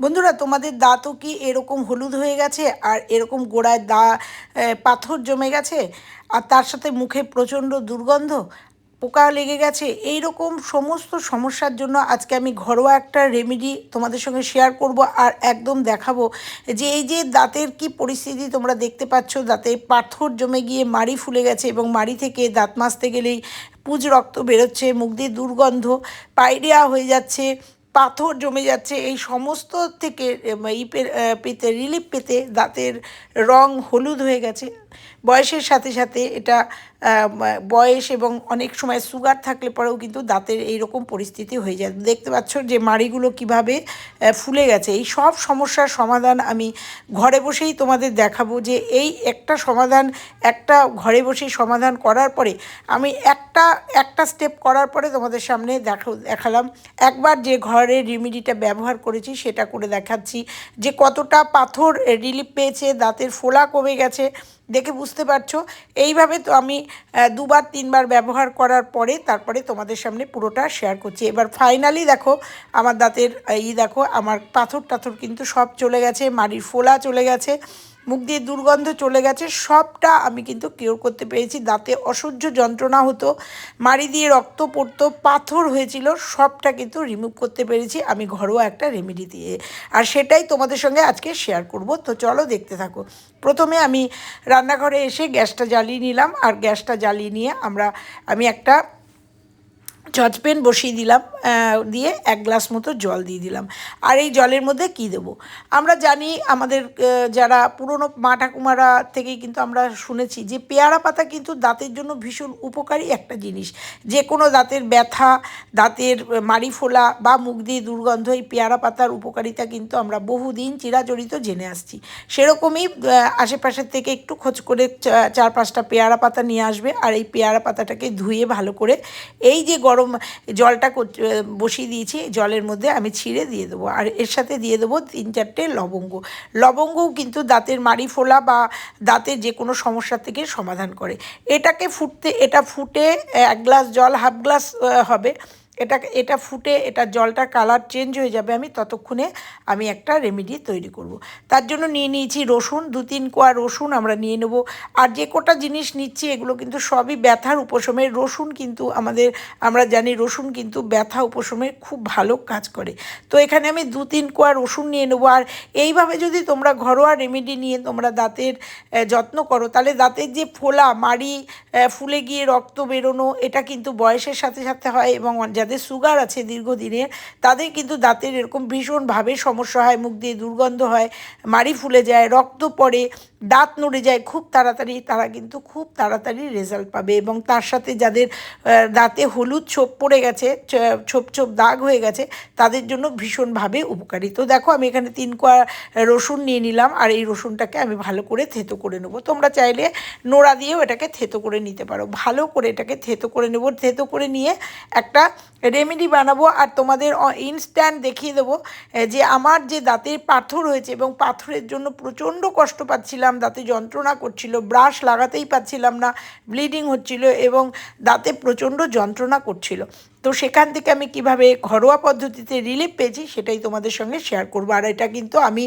বন্ধুরা, তোমাদের দাঁতও কি এরকম হলুদ হয়ে গেছে? আর এরকম গোড়ায় দা পাথর জমে গেছে? আর তার সাথে মুখে প্রচণ্ড দুর্গন্ধ? পোকা লেগে গেছে? এই রকম সমস্ত সমস্যার জন্য আজকে আমি ঘরোয়া একটা রেমেডি তোমাদের সঙ্গে শেয়ার করব আর একদম দেখাবো যে এই যে দাঁতের কি পরিস্থিতি তোমরা দেখতে পাচ্ছ, দাঁতে পাথর জমে গিয়ে মাড়ি ফুলে গেছে এবং মাড়ি থেকে দাঁত মাজতে গেলেই পুজ রক্ত বেরোচ্ছে, মুখ দিয়ে দুর্গন্ধ পাইরিয়া হয়ে যাচ্ছে। পাথর জমে যাচ্ছে, এই সমস্ত থেকে ই পেতে, রিলিফ পেতে দাঁতের রং হলুদ হয়ে গেছে। বয়সের সাথে সাথে এটা বয়স এবং অনেক সময় সুগার থাকলে পরেও কিন্তু দাঁতের এইরকম পরিস্থিতি হয়ে যায়। দেখতে পাচ্ছ যে মাড়িগুলো কীভাবে ফুলে গেছে। এই সব সমস্যার সমাধান আমি ঘরে বসেই তোমাদের দেখাবো যে এই একটা সমাধান, একটা ঘরে বসেই সমাধান করার পরে আমি একটা একটা স্টেপ করার পরে তোমাদের সামনে দেখো, দেখালাম। একবার যে ঘরের রেমিডিটা ব্যবহার করেছি সেটা করে দেখাচ্ছি যে কতটা পাথর রিলিফ পেয়েছে, দাঁতের ফোলা কমে গেছে দেখে বুঝতে পারছ। এইভাবে তো আমি দুবার, তিনবার ব্যবহার করার পরে তারপরে তোমাদের সামনে পুরোটা শেয়ার করছি। এবার ফাইনালি দেখো, আমার দাঁতের ই দেখো, আমার পাথর টাথর কিন্তু সব চলে গেছে, মাড়ির ফোলা চলে গেছে। মুখ দিয়ে দুর্গন্ধ চলে গেছে, সবটা আমি কিন্তু কিওর করতে পেরেছি। দাঁতে অসহ্য যন্ত্রণা হতো, মাড়ি দিয়ে রক্ত পড়তো, পাথর হয়েছিল, সবটা কিন্তু রিমুভ করতে পেরেছি। আমি ঘরোয়া একটা রেমেডি দিয়ে। আর সেটাই তোমাদের সঙ্গে আজকে শেয়ার করব। তো চলো দেখতে থাকো। প্রথমে আমি রান্নাঘরে এসে গ্যাসটা জ্বালিয়ে নিলাম। আর গ্যাসটা জ্বালিয়ে নিয়ে আমরা, আমি একটা সসপ্যান বসিয়ে দিলাম দিয়ে এক গ্লাস মতো জল দিয়ে দিলাম। আর এই জলের মধ্যে কি দেব? আমরা জানি আমাদের যারা পুরনো মা ঠাকুমারা থেকেই কিন্তু আমরা শুনেছি যে পেয়ারা পাতা কিন্তু দাঁতের জন্য ভীষণ উপকারী একটা জিনিস। যে কোনো দাঁতের ব্যথা, দাঁতের মাড়ি ফোলা বা মুখ দিয়ে দুর্গন্ধ, এই পেয়ারা পাতার উপকারিতা কিন্তু আমরা বহুদিন চিরাচরিত জেনে আসছি। সেরকমই আশেপাশের থেকে একটু খোঁজ করে চার পাঁচটা পেয়ারা পাতা নিয়ে আসবে। আর এই পেয়ারা পাতাটাকে ধুয়ে ভালো করে, এই যে গরম জলটা কর- বসিয়ে দিয়েছি, জলের মধ্যে আমি ছিঁড়ে দিয়ে দেবো। আর এর সাথে দিয়ে দেবো তিন চারটে লবঙ্গ। লবঙ্গও কিন্তু দাঁতের মাড়ি ফোলা বা দাঁতের যে কোনো সমস্যা থেকে সমাধান করে। এটাকে ফুটতে, এটা ফুটে এক গ্লাস জল, হাফ গ্লাস হবে। এটা এটা ফুটে, এটা জলটা কালার চেঞ্জ হয়ে যাবে আমি ততক্ষণে আমি একটা রেমেডি তৈরি করব। তার জন্য নিয়ে নিয়েছি রসুন, দু তিন কোয়া রসুন আমরা নিয়ে নেব। আর যে কটা জিনিস নিচ্ছি এগুলো কিন্তু সবই ব্যথার উপশমের রসুন কিন্তু আমাদের, আমরা জানি রসুন কিন্তু ব্যথা উপশমের খুব ভালো কাজ করে। তো এখানে আমি দু তিন কোয়া রসুন নিয়ে নেব। আর এইভাবে যদি তোমরা ঘরোয়া রেমেডি নিয়ে তোমরা দাঁতের যত্ন করো, তাহলে দাঁতের যে ফোলা, মাড়ি ফুলে গিয়ে রক্ত বেরোনো, এটা কিন্তু বয়সের সাথে সাথে হয় এবং যাদের সুগার আছে দীর্ঘদিনের তাদের কিন্তু দাঁতের এরকম ভীষণভাবে সমস্যা হয়, মুখ দিয়ে দুর্গন্ধ হয়, মাড়ি ফুলে যায়, রক্ত পড়ে, দাঁত নড়ে যায়, খুব তাড়াতাড়ি তারা কিন্তু খুব তাড়াতাড়ি রেজাল্ট পাবে এবং তার সাথে যাদের দাঁতে হলুদ ছোপ পড়ে গেছে ছোপ ছোপ দাগ হয়ে গেছে, তাদের জন্য ভীষণভাবে উপকারী। তো দেখো আমি এখানে তিন কোয়া রসুন নিয়ে নিলাম আর এই রসুনটাকে আমি ভালো করে থেতো করে নেব। তোমরা চাইলে নোড়া দিয়েও এটাকে থেতো করে নিতে পারো। ভালো করে এটাকে থেতো করে নেব। থেতো করে নিয়ে একটা রেমেডি বানাবো আর তোমাদের ইনস্ট্যান্ট দেখিয়ে দেবো যে আমার যে দাঁতের পাথর হয়েছে এবং পাথরের জন্য প্রচণ্ড কষ্ট পাচ্ছিলাম, দাঁতে যন্ত্রণা করছিল, ব্রাশ লাগাতেই পাচ্ছিলাম না, ব্লিডিং হচ্ছিল এবং দাঁতে প্রচণ্ড যন্ত্রণা করছিল। তো সেখান থেকে আমি কীভাবে ঘরোয়া পদ্ধতিতে রিলিফ পেয়েছি সেটাই তোমাদের সঙ্গে শেয়ার করব। আর এটা কিন্তু আমি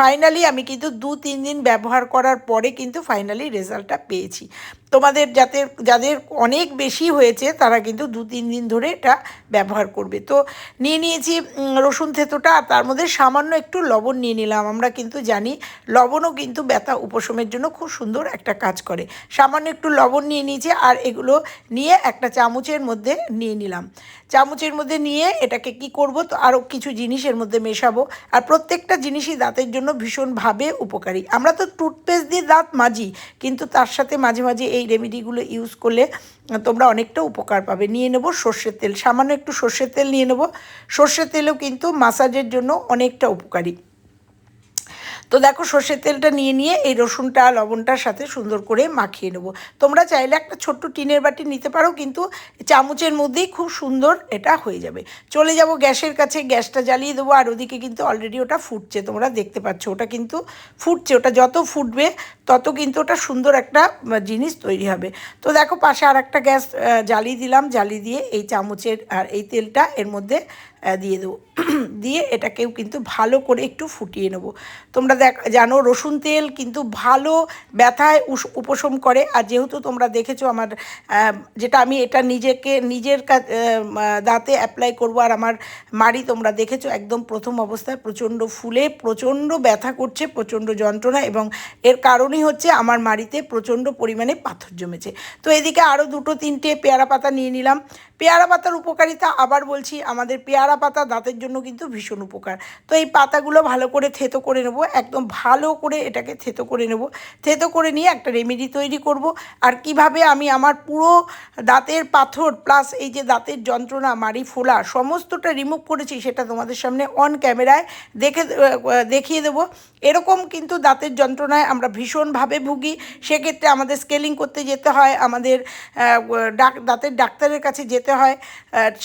ফাইনালি আমি কিন্তু দু তিন দিন ব্যবহার করার পরে কিন্তু ফাইনালি রেজাল্টটা পেয়েছি। তোমাদের যাতে, যাদের অনেক বেশি হয়েছে, তারা কিন্তু দু, তিন দিন ধরে এটা ব্যবহার করবে। তো নিয়ে নিয়েছি রসুন থেতোটা, আর তার মধ্যে সামান্য একটু লবণ নিয়ে নিলাম। আমরা কিন্তু জানি, লবণও কিন্তু ব্যথা উপশমের জন্য খুব সুন্দর একটা কাজ করে। সামান্য একটু লবণ নিয়ে নিয়েছি, আর এগুলো নিয়ে একটা চামচের মধ্যে নিয়ে নিলাম। চামচের মধ্যে নিয়ে এটাকে কি করব? তো আরও কিছু জিনিসের মধ্যে মেশাবো। আর প্রত্যেকটা জিনিসই দাঁতের জন্য ভীষণভাবে উপকারী। আমরা তো টুথপেস্ট দিয়ে দাঁত মাজি, কিন্তু তার সাথে মাঝে মাঝে এই রেমেডিগুলো ইউজ করলে তোমরা অনেকটা উপকার পাবে। নিয়ে নেব সর্ষের তেল। সামান্য একটু সর্ষের তেল নিয়ে নেব। সর্ষের তেলও কিন্তু মাসাজের জন্য অনেকটা উপকারী। তো দেখো সর্ষের তেলটা নিয়ে নিয়ে এই রসুনটা, লবণটার সাথে সুন্দর করে মাখিয়ে নেব। তোমরা চাইলে একটা ছোট্ট টিনের বাটি নিতে পারো, কিন্তু চামচের মধ্যেই খুব সুন্দর এটা হয়ে যাবে। চলে যাব গ্যাসের কাছে, গ্যাসটা জ্বালিয়ে দেবো, আর ওদিকে কিন্তু অলরেডি ওটা ফুটছে, তোমরা দেখতে পাচ্ছ। ওটা কিন্তু ফুটছে, ওটা যত ফুটবে, তত কিন্তু ওটা সুন্দর একটা জিনিস তৈরি হবে। তো দেখো পাশে আর একটা গ্যাস জ্বালিয়ে দিলাম, জ্বালিয়ে দিয়ে এই চামচের আর এই তেলটা এর মধ্যে দিয়ে দেবো। দিয়ে এটাকেও কিন্তু ভালো করে একটু ফুটিয়ে নেব। তোমরা দেখ, জানো রসুন তেল কিন্তু ভালো ব্যথায় উপশম করে। আর যেহেতু তোমরা দেখেছ আমার যেটা আমি এটা নিজেকে, নিজের দাঁতে অ্যাপ্লাই করব। আর আমার মাড়ি তোমরা দেখেছ একদম প্রথম অবস্থায় প্রচণ্ড ফুলে, প্রচণ্ড ব্যথা করছে, প্রচণ্ড যন্ত্রণা এবং এর কারণই হচ্ছে আমার মাড়িতে প্রচণ্ড পরিমাণে পাথর জমেছে। তো এদিকে আরও দুটো তিনটে পেয়ারা পাতা নিয়ে নিলাম। পেয়ারা পাতার উপকারিতা আবার বলছি, আমাদের পেয়ারা পাতা দাঁতের জন্য কিন্তু ভীষণ উপকার। তো এই পাতাগুলো ভালো করে থেতো করে নেব, একদম ভালো করে এটাকে থেতো করে নেব। থেতো করে নিয়ে একটা রেমেডি তৈরি করব। আর কীভাবে আমি আমার পুরো দাঁতের পাথর প্লাস এই যে দাঁতের যন্ত্রণা মারি ফোলা সমস্তটা রিমুভ করেছি সেটা তোমাদের সামনে অন ক্যামেরায় দেখে, দেখিয়ে দেবো। এরকম কিন্তু দাঁতের যন্ত্রণায় আমরা ভীষণভাবে ভুগি। সেক্ষেত্রে আমাদের স্কেলিং করতে যেতে হয়, আমাদের ডাক, দাঁতের ডাক্তারের কাছে যেতে হয়।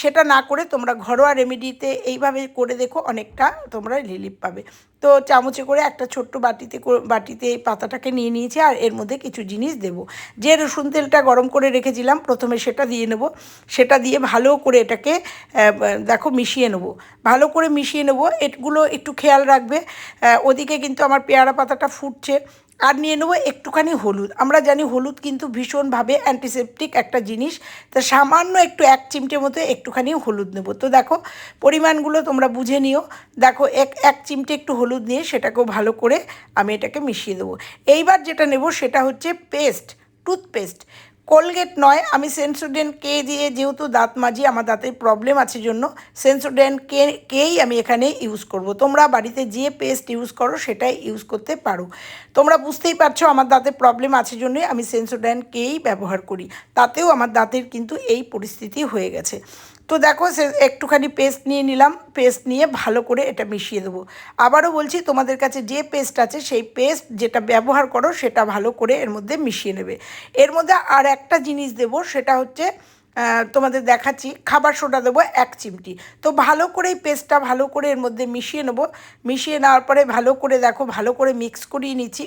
সেটা না করে তোমরা ঘরোয়া রেমেডিতে এইভাবে করে দেখো অনেকটা তোমরা রিলিফ পাবে। তো চামচে করে একটা ছোট্ট বাটিতে বাটিতে এই পাতাটাকে নিয়ে নিয়েছি আর এর মধ্যে কিছু জিনিস দেব। যে রসুন তেলটা গরম করে রেখেছিলাম, প্রথমে সেটা দিয়ে নেব। সেটা দিয়ে ভালো করে এটাকে দেখো মিশিয়ে নেব। ভালো করে মিশিয়ে নেব। এগুলো একটু খেয়াল রাখবে। ওদিকে কিন্তু আমার পেয়ারা পাতাটা ফুটছে। আর নিয়ে নেব একটুখানি হলুদ। আমরা জানি হলুদ কিন্তু ভীষণভাবে অ্যান্টিসেপটিক একটা জিনিস। তা সামান্য একটু এক চিমটে মতো একটুখানি হলুদ নেব। তো দেখো, পরিমাণগুলো তোমরা বুঝে নিও। দেখো, এক এক চিমটে একটু হলুদ নিয়ে সেটাকেও ভালো করে আমি এটাকে মিশিয়ে দেবো। এইবার যেটা নেব সেটা হচ্ছে পেস্ট টুথপেস্ট কোলগেট নয়, আমি সেন্সোডেন কে দিয়ে যেহেতু দাঁত মাজি, আমার দাঁতের প্রবলেম আছে জন্য সেন্সোডেন কে কেই আমি এখানে ইউজ করব। তোমরা বাড়িতে যে পেস্ট ইউজ করো, সেটাই ইউজ করতে পারো। তোমরা বুঝতেই পারছ আমার দাঁতের প্রবলেম আছে জন্যই আমি সেন্সোডেন কেই ব্যবহার করি। তাতেও আমার দাঁতের কিন্তু এই পরিস্থিতি হয়ে গেছে। তো দেখো, সে একটুখানি পেস্ট নিয়ে নিলাম পেস্ট নিয়ে ভালো করে এটা মিশিয়ে দেবো। আবারও বলছি, তোমাদের কাছে যে পেস্ট আছে, সেই পেস্ট যেটা ব্যবহার করো, সেটা ভালো করে এর মধ্যে মিশিয়ে নেবে। এর মধ্যে আর একটা জিনিস দেবো, সেটা হচ্ছে তোমাদের দেখাচ্ছি, খাবার সোডা দেবো এক চিমটি। তো ভালো করে এই পেস্টটা ভালো করে এর মধ্যে মিশিয়ে নেব। মিশিয়ে নেওয়ার পরে ভালো করে দেখো, ভালো করে মিক্স করিয়ে নিচ্ছি।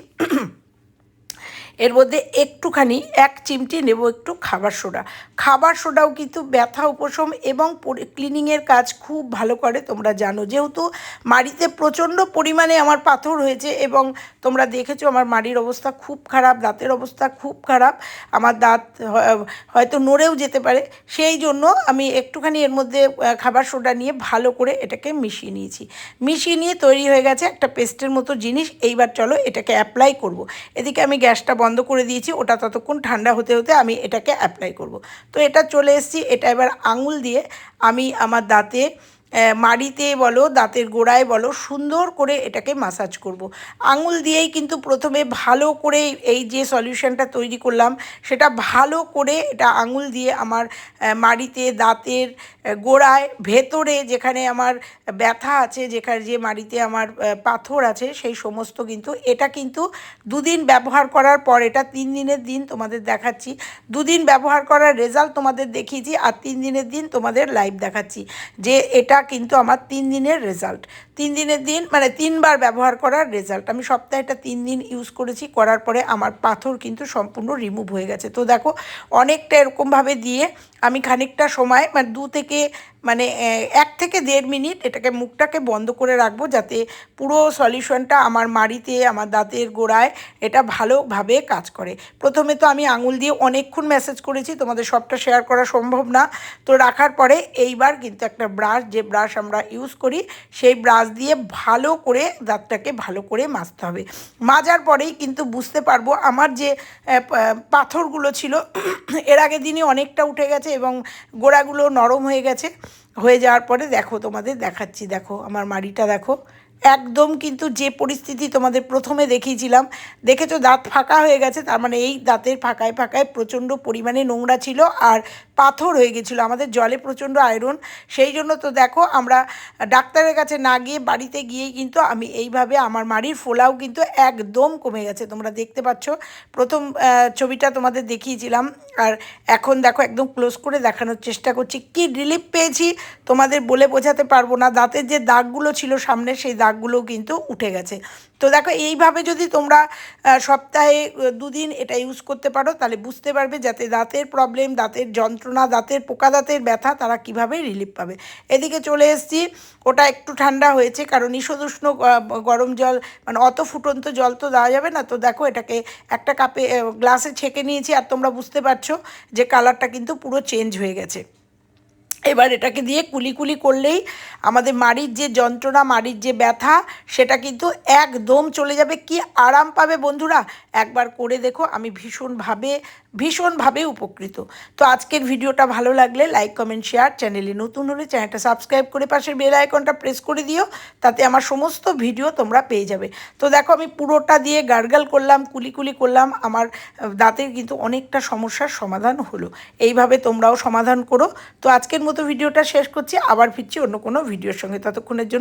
এর মধ্যে একটুখানি এক চিমটি নেব একটু খাবার সোডা। খাবার সোডাও কিন্তু ব্যথা, উপশম এবং ক্লিনিংয়ের কাজ খুব ভালো করে তোমরা জানো। যেহেতু মাড়িতে প্রচণ্ড পরিমাণে আমার পাথর হয়েছে এবং তোমরা দেখেছ আমার মাড়ির অবস্থা খুব খারাপ, দাঁতের অবস্থা খুব খারাপ। আমার দাঁত হয়- হয়তো নড়েও যেতে পারে। সেই জন্য আমি একটুখানি এর মধ্যে খাবার সোডা নিয়ে ভালো করে এটাকে মিশিয়ে নিয়েছি। মিশিয়ে নিয়ে তৈরি হয়ে গেছে একটা পেস্টের মতো জিনিস। এইবার চলো এটাকে অ্যাপ্লাই করব। এদিকে আমি গ্যাসটা বন্ধ করে দিয়েছি, ওটা ততক্ষণ ঠান্ডা হতে হতে আমি এটাকে অ্যাপ্লাই করব। তো এটা চলে এসেছি, এটা এবার আঙুল দিয়ে আমি আমার দাঁতে মাড়িতে বলো, দাঁতের গোড়ায় বলো, সুন্দর করে এটাকে মাসাজ করব। আঙুল দিয়েই কিন্তু প্রথমে ভালো করে এই যে সলিউশনটা তৈরি করলাম, সেটা ভালো করে এটা আঙুল দিয়ে আমার মাড়িতে দাঁতের গোড়ায়, ভেতরে যেখানে আমার ব্যথা আছে, যেখানে যে মাড়িতে আমার পাথর আছে, সেই সমস্ত কিন্তু, এটা কিন্তু দুদিন ব্যবহার করার পর, এটা তিন দিনের দিন তোমাদের দেখাচ্ছি দুদিন ব্যবহার করার রেজাল্ট তোমাদের দেখিয়েছি, আর তিন দিনের দিন তোমাদের লাইভ দেখাচ্ছি যে এটা কিন্তু আমার তিন দিনের রেজাল্ট তিন দিনের দিন মানে তিনবার ব্যবহার করার রেজাল্ট আমি সপ্তাহে এটা তিন দিন ইউজ করেছি, করার পরে আমার পাথর কিন্তু সম্পূর্ণ রিমুভ হয়ে গেছে। তো দেখো, অনেকটা এরকমভাবে দিয়ে আমি খানিকটা সময় মানে দু থেকে মানে এক থেকে দেড় মিনিট এটাকে মুখটাকে বন্ধ করে রাখব যাতে পুরো সলিউশনটা আমার মাড়িতে, আমার দাঁতের গোড়ায় এটা ভালোভাবে কাজ করে। প্রথমে তো আমি আঙুল দিয়ে অনেকক্ষণ মেসেজ করেছি, তোমাদের সবটা শেয়ার করা সম্ভব না। তো রাখার পরে এইবার কিন্তু একটা ব্রাশ যে ব্রাশ আমরা ইউজ করি, সেই ব্রাশ দিয়ে ভালো করে দাঁতটাকে ভালো করে মাজতে হবে। মাজার পরেই কিন্তু বুঝতে পারব আমার যে পাথরগুলো ছিল, এর আগের দিনে অনেকটা উঠে গেছে এবং গোড়াগুলো নরম হয়ে গেছে। হয়ে যাওয়ার পরে দেখো তোমাদের দেখাচ্ছি, দেখো আমার মাড়িটা দেখো। একদম কিন্তু যে পরিস্থিতি তোমাদের প্রথমে দেখিয়েছিলাম, দেখেছ দাঁত ফাঁকা হয়ে গেছে, তার মানে এই দাঁতের ফাঁকায় ফাঁকায় প্রচণ্ড পরিমাণে নোংরা ছিল আর পাথর হয়ে গেছিল, আমাদের জলে প্রচণ্ড আয়রন, সেই জন্য তো দেখো আমরা ডাক্তারের কাছে না গিয়ে বাড়িতে গিয়েই কিন্তু আমি এইভাবে আমার মাড়ির ফোলাও কিন্তু একদম কমে গেছে, তোমরা দেখতে পাচ্ছ, প্রথম ছবিটা তোমাদের দেখিয়েছিলাম, আর এখন দেখো একদম ক্লোজ করে দেখানোর চেষ্টা করছি, কি রিলিফ পেয়েছি তোমাদের বলে বোঝাতে পারব না, দাঁতের যে দাগগুলো ছিল সামনে সেই দাগ দাগগুলো কিন্তু উঠে গেছে। তো দেখো, এইভাবে যদি তোমরা সপ্তাহে দুদিন এটা ইউজ করতে পারো, তাহলে বুঝতে পারবে যাতে দাঁতের প্রবলেম দাঁতের যন্ত্রণা, দাঁতের পোকা, দাঁতের ব্যথা তারা কীভাবে রিলিফ পাবে। এদিকে চলে এসেছি, ওটা একটু ঠান্ডা হয়েছে, কারণ ঈষদুষ্ণ গরম জল মানে অত ফুটন্ত জল তো দেওয়া যাবে না। তো দেখো, এটাকে একটা কাপে গ্লাসে ছেঁকে নিয়েছি, আর তোমরা বুঝতে পারছ যে কালারটা কিন্তু পুরো চেঞ্জ হয়ে গেছে। এবার এটাকে দিয়ে কুলিকুলি কুলি করলেই আমাদের মাড়ির যে যন্ত্রণা, মাড়ির যে ব্যথা, সেটা কিন্তু একদম চলে যাবে। কি আরাম পাবে বন্ধুরা? একবার করে দেখো, আমি ভীষণভাবে ভীষণভাবে উপকৃত। তো আজকের ভিডিওটা ভালো লাগলে লাইক কমেন্ট শেয়ার চ্যানেলে নতুন হলে চ্যানেলটা সাবস্ক্রাইব করে পাশের বেল আইকনটা প্রেস করে দিও, তাতে আমার সমস্ত ভিডিও তোমরা পেয়ে যাবে। তো দেখো আমি পুরোটা দিয়ে গার্গাল করলাম, কুলি কুলি করলাম, আমার দাঁতের কিন্তু অনেকটা সমস্যার সমাধান হলো। এইভাবে তোমরাও সমাধান করো। তো আজকের মতো ভিডিওটা শেষ করছি, আবার ফিরছি অন্য কোনো ভিডিওর সঙ্গে। ততক্ষণের জন্য